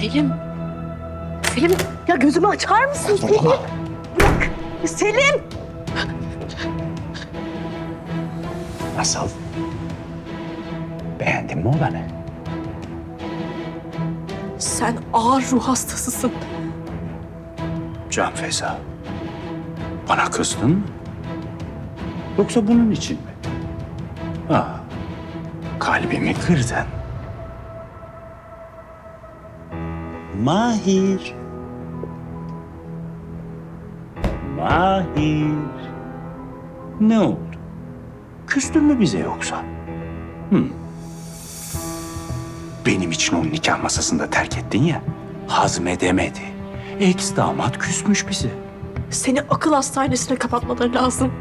Selim. Selim ya gözümü açar mısın Selim? Bırak. Selim. Nasıl? Beğendin mi olanı? Sen ağır ruh hastasısın. Can Feza. Bana kızdın mı? Yoksa bunun için mi? Aa, kalbimi kırdın. Mahir. Mahir. Ne oldu? Küstün mü bize yoksa? Hı. Benim için onu nikah masasında terk ettin ya. Hazmedemedi. Ex damat küsmüş bize. Seni akıl hastanesine kapatmaları lazım.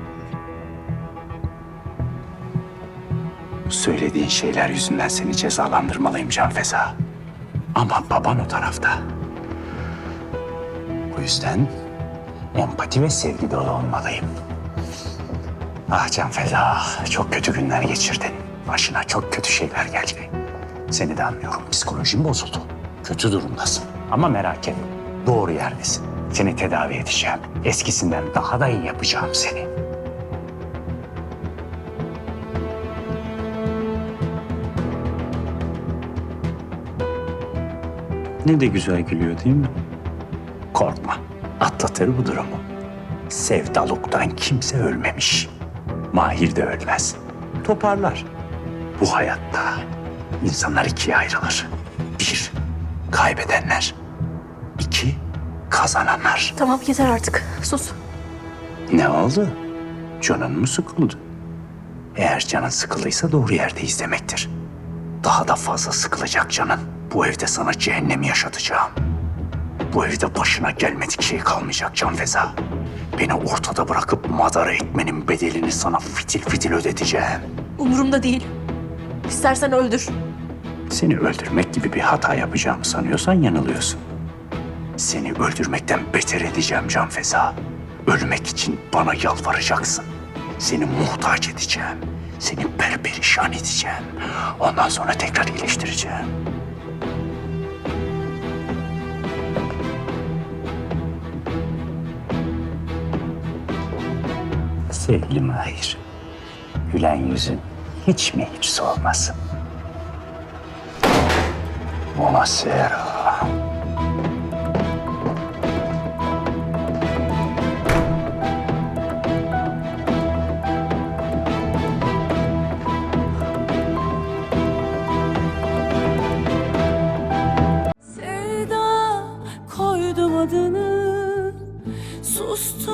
Söylediğin şeyler yüzünden seni cezalandırmalıyım Can Feza. Ama baban o tarafta. O yüzden empati ve sevgi dolu olmalıyım. Ah Can Feza, çok kötü günler geçirdin. Başına çok kötü şeyler geldi. Seni de anlıyorum, psikolojin bozuldu. Kötü durumdasın. Ama merak etme, doğru yerdesin. Seni tedavi edeceğim. Eskisinden daha da iyi yapacağım seni. Ne de güzel gülüyor değil mi? Korkma. Atlatır bu durumu. Sevdaluktan kimse ölmemiş. Mahir de ölmez. Toparlar. Bu hayatta insanlar ikiye ayrılır. Bir, kaybedenler. İki, kazananlar. Tamam yeter artık. Sus. Ne oldu? Canın mı sıkıldı? Eğer canın sıkılıysa doğru yerdeyiz demektir. Daha da fazla sıkılacak canın. Bu evde sana cehennemi yaşatacağım. Bu evde başına gelmedik şey kalmayacak Can Feza. Beni ortada bırakıp madara etmenin bedelini sana fitil fitil ödeteceğim. Umurumda değil. İstersen öldür. Seni öldürmek gibi bir hata yapacağımı sanıyorsan yanılıyorsun. Seni öldürmekten beter edeceğim Can Feza. Ölmek için bana yalvaracaksın. Seni muhtaç edeceğim. Seni perperişan edeceğim. Ondan sonra tekrar iyileştireceğim. Sevgili Mahir, gülen yüzün hiç mi hiç solmasın? Buonasera. Sevda koydum adını Sustum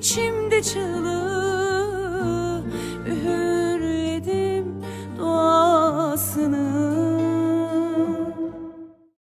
içimde çığlık